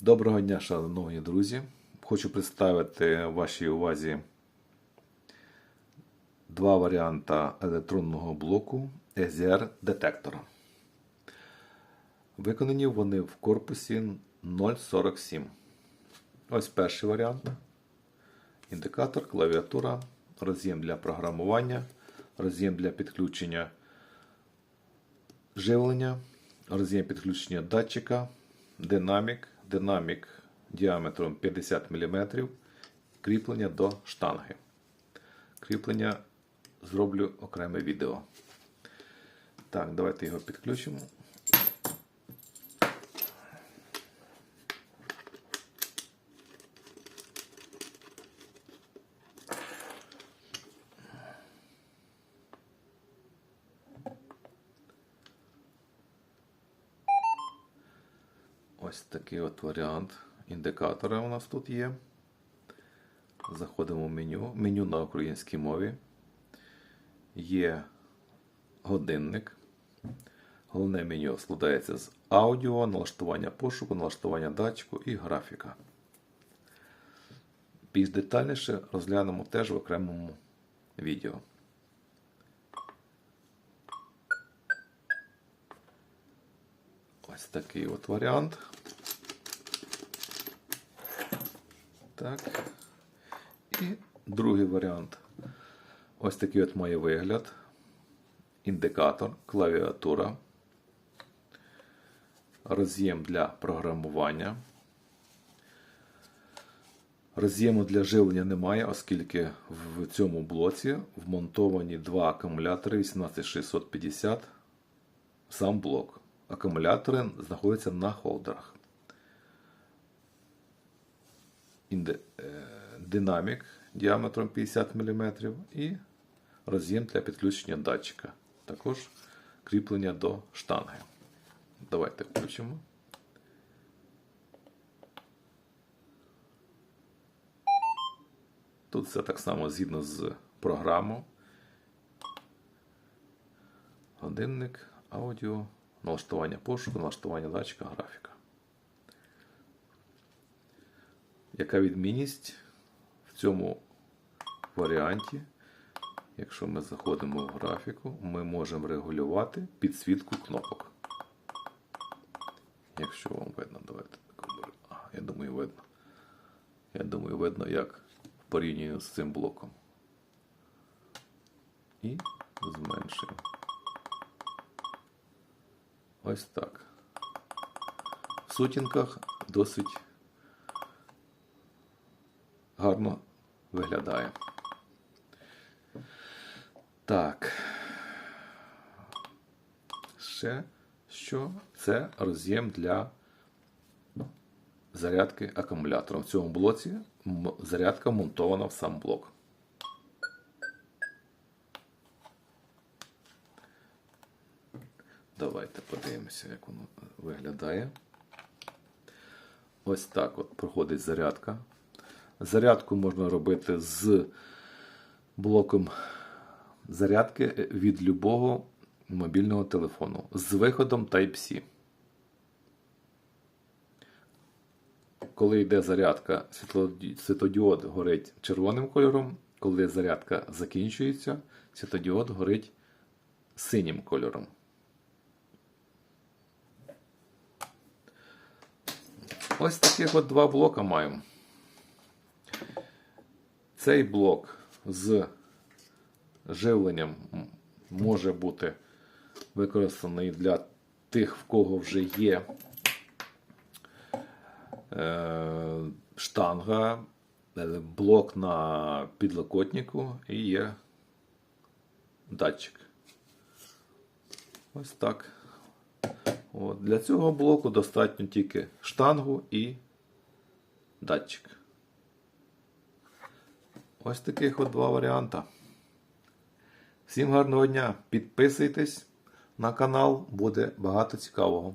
Доброго дня, шановні друзі. Хочу представити вашій увазі два варіанти електронного блоку EZR детектора. Виконані вони в корпусі 047. Ось перший варіант. Індикатор, клавіатура, роз'єм для програмування, роз'єм для підключення живлення, роз'єм підключення датчика, динамік, динамік діаметром 50 мм, кріплення до штанги. Кріплення зроблю окреме відео. Так, давайте його підключимо. Ось такий от варіант індикатора у нас тут є. Заходимо в меню. Меню на українській мові. Є годинник. Головне меню складається з аудіо, налаштування пошуку, налаштування датчику і графіка. Більш детальніше розглянемо теж в окремому відео. Ось такий от варіант. Так. І другий варіант. Ось такий от має вигляд. Індикатор, клавіатура, роз'єм для програмування. Роз'єму для живлення немає, оскільки в цьому блоці вмонтовані два акумулятори 18650 сам блок. Акумулятори знаходяться на холдерах. Е, динамік діаметром 50 мм і роз'єм для підключення датчика. Також кріплення до штанги. Давайте включимо. Тут все так само згідно з програмою. Годинник, аудіо, налаштування пошуку, налаштування датчика, графіка. Яка відмінність в цьому варіанті? Якщо ми заходимо в графіку, ми можемо регулювати підсвітку кнопок. Якщо вам видно, давайте. А, я думаю, видно. Я думаю, видно, як в порівнянні з цим блоком. І зменшуємо. Ось так. В сутінках досить гарно виглядає. Так. Ще що? Це роз'єм для зарядки акумулятора. В цьому блоці зарядка монтована в сам блок. Давайте подивимося, як воно виглядає. Ось так от проходить зарядка. Зарядку можна робити з блоком зарядки від любого мобільного телефону з виходом Type-C. Коли йде зарядка, світлодіод горить червоним кольором. Коли зарядка закінчується, світлодіод горить синім кольором. Ось таких от два блока маємо. Цей блок з живленням може бути використаний для тих, в кого вже є е, штанга, е, блок на підлокотнику і є датчик. Ось так. От. Для цього блоку достатньо тільки штангу і датчик. Ось таких от два варіанти. Всім гарного дня! Підписуйтесь на канал, буде багато цікавого.